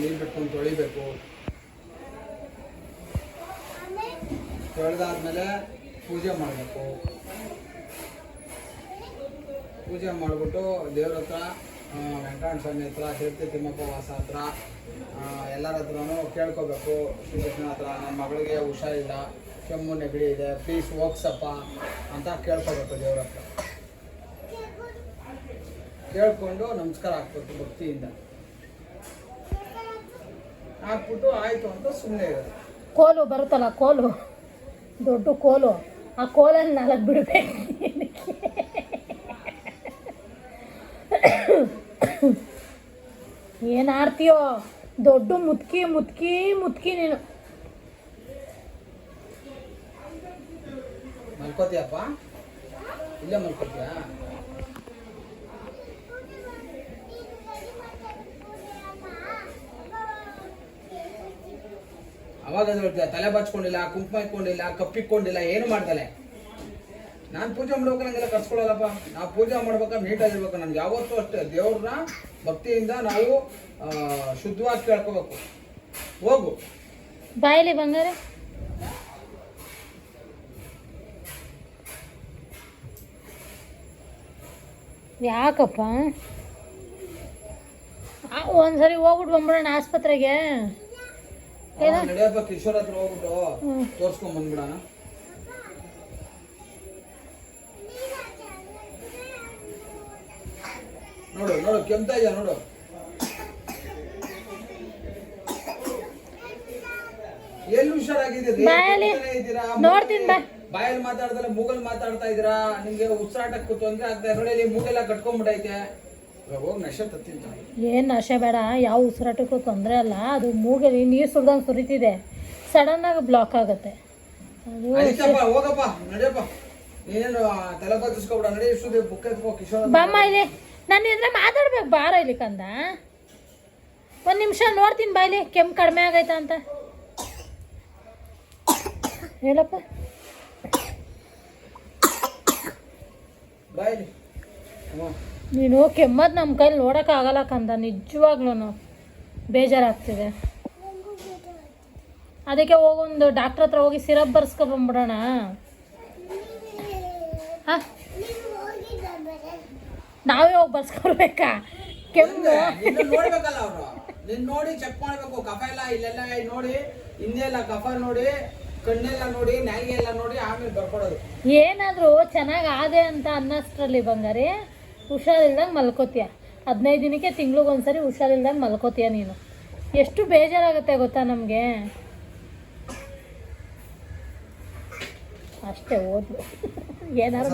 ನೀರು ಬಿಟ್ಕೊಂಡು ತೊಳಿಬೇಕು. ತೊಳೆದಾದ್ಮೇಲೆ ಪೂಜೆ ಮಾಡಬೇಕು. ಪೂಜೆ ಮಾಡಿಬಿಟ್ಟು ದೇವ್ರ ಹತ್ರ ಆ, ವೆಂಕಟರಮಣ ಸ್ವಾಮಿ ಹತ್ರ ತಿರುಪತಿ ತಿಮ್ಮಪ್ಪ ವಾಸ ಹತ್ರ ಎಲ್ಲರ ಹತ್ರನೂ ಕೇಳ್ಕೋಬೇಕು. ಶ್ರೀಕೃಷ್ಣ ಹತ್ರ ನನ್ನ ಮಗಳಿಗೆ ಹುಷಾರಿಲ್ಲ ಕೆಮ್ಮು ನೆಗಡಿ ಇದೆ ಪ್ಲೀಸ್ ಹೋಗ್ಸಪ್ಪ ಅಂತ ಕೇಳ್ಕೋಬೇಕು ದೇವ್ರ ಹತ್ರ. ಕೇಳಿಕೊಂಡು ನಮಸ್ಕಾರ ಹಾಕ್ಬೇಕು ಭಕ್ತಿಯಿಂದ. ಹಾಕ್ಬಿಟ್ಟು ಆಯಿತು ಅಂತ ಸುಮ್ಮನೆ ಇರೋದು. ಕೋಲು ಬರುತ್ತಲ್ಲ ಕೋಲು. ದೊಡ್ಡ ಕೋಲು. ಆ ಕೋಲನ್ನು ನಾಲ್ಕು ಬಿಡಬೇಕು. ಏನು ಆಡ್ತೀಯೋ ದೊಡ್ಡ ಮುತ್ಕಿ ಮುತ್ಕಿ ಮುತ್ಕಿ ನೀನು. ಮಲ್ಕೋತಿಯಪ್ಪ? ಇಲ್ಲೇ ಮಲ್ಕೋತೀಯಾ? ಅವಾಗ ತಲೆ ಬಚ್ಕೊಂಡಿಲ್ಲ, ಕುಂಕುಮ ಇಟ್ಕೊಂಡಿಲ್ಲ ಕಪ್ಪಿಕೊಂಡಿಲ್ಲ ಏನು ಮಾಡ್ದಲೆ ನಾನು ಪೂಜೆ ಮಾಡ್ಬೇಕು ನಂಗೆಲ್ಲ ಕರ್ಸ್ಕೊಳ್ಳಲ್ಲಪ್ಪ. ನಾವು ಪೂಜೆ ಮಾಡ್ಬೇಕಾದ್ರೆ ನೀಟಾಗಿರ್ಬೇಕು ನನ್ಗೆ. ಯಾವತ್ತೂ ಅಷ್ಟೇ, ದೇವ್ರನ್ನ ಭಕ್ತಿಯಿಂದ ನಾವು ಶುದ್ಧವಾಗಿ ಕೇಳ್ಕೋಬೇಕು. ಹೋಗು. ಬಾಯಲ್ಲಿ ಬಂಗಾರ? ಯಾಕಪ್ಪ? ಒಂದ್ಸರಿ ಹೋಗ್ಬಿಟ್ಟು ಬಂದ್ಬಿಡೋಣ ಆಸ್ಪತ್ರೆಗೆ. ನಡೆಯಪ್ಪ ಕಿಶೋರ್ ಹತ್ರ ಹೋಗ್ಬಿಟ್ಟು. ತೋರ್ಸ್ಕೊಂಡ್ ಬಂದ್ಬಿಡೋಣ. ನೋಡು ನೋಡು ಕೆಮ್ತಾ ಇದೆಯಾ ನೋಡು. ಎಲ್ಲಿ ಹುಷಾರಾಗಿದೆ? ನೋಡ್ತೀನಿ ಬಾ. ಬಾಯಲ್ಲಿ ಮಾತಾಡ್ದಲ್ಲ ಮೂಗಲ್ ಮಾತಾಡ್ತಾ ಇದ್ದೀರಾ? ನಿಮ್ಗೆ ಉಸಿರಾಟಕ್ಕೂ ತೊಂದ್ರೆ ಆಗ್ತಾ ನೋಡಿ ಇಲ್ಲಿ ಮೂಗೆಲ್ಲ ಕಟ್ಕೊಂಡ್ಬಿಟ್ಟೈತೆ. ಏನು ನಶೆ ಬೇಡ ಯಾವ ಉಸಿರಾಟಕ್ಕೂ ತೊಂದರೆ ಅಲ್ಲ ಅದು ಮೂಗಲ್ಲಿ ನೀರು ಸುರಿದಂಗ್ ಸುರಿತಿದೆ. ಸಡನ್ನಾಗಿ ಬ್ಲಾಕ್ ಆಗುತ್ತೆ. ಬಾಮ್ಮ ಇಲ್ಲಿ ನನ್ನ ಇದ್ರೆ ಮಾತಾಡ್ಬೇಕು ಬಾರ ಇಲ್ಲಿ ಕಂದ. ಒಂದು ನಿಮಿಷ ನೋಡ್ತೀನಿ ಬಾಯ್ಲಿ ಕೆಮ್ಮು ಕಡಿಮೆ ಆಗೈತ ಅಂತ. ಹೇಳಪ್ಪ. ಬಾಯ್ಲಿ ನೀನು ಕೆಮ್ಮದ್ ನಮ್ಮ ಕೈಲಿ ನೋಡೋಕ್ಕಾಗಲ್ಲ ಕಂದ ನಿಜವಾಗ್ಲೂ ಬೇಜಾರಾಗ್ತಿದೆ. ಅದಕ್ಕೆ ಹೋಗೊಂದು ಡಾಕ್ಟ್ರ್ ಹತ್ರ ಹೋಗಿ ಸಿರಪ್ ಬರ್ಸ್ಕೊಬಂದ್ಬಿಡೋಣ ಹಾಂ? ನಾವೇ ಹೋಗಿ ಬರ್ಸ್ಕೊಳ್ಬೇಕಾ ಕೆಮ್ಮು. ನೋಡಿ ಚೆಕ್ ಮಾಡ್ಬೇಕು. ಕಫ ಎಲ್ಲ ಇಲ್ಲೆಲ್ಲ ನೋಡಿ ಹಿಂದೆಲ್ಲ ಕಫ ನೋಡಿ ಕಣ್ಣೆಲ್ಲ ನೋಡಿ ನಾಲಿಗೆ ಎಲ್ಲ ನೋಡಿ ಆಮೇಲೆ ಬರ್ಕೊಡೋದು. ಏನಾದರೂ ಚೆನ್ನಾಗಿ ಆದೆ ಅಂತ ಅನ್ನೋಷ್ಟರಲ್ಲಿ ಬಂಗಾರಿ. ಹುಷಾರಿಲ್ದಂಗೆ ಮಲ್ಕೋತೀಯ. ಹದಿನೈದು ದಿನಕ್ಕೆ ತಿಂಗ್ಳಿಗೊಂದ್ಸರಿ ಹುಷಾರಿಲ್ದಂಗೆ ಮಲ್ಕೋತೀಯ ನೀನು. ಎಷ್ಟು ಬೇಜಾರಾಗುತ್ತೆ ಗೊತ್ತಾ ನಮಗೆ? ಅಷ್ಟೇ ಓದ್ಲು. ಏನಾರು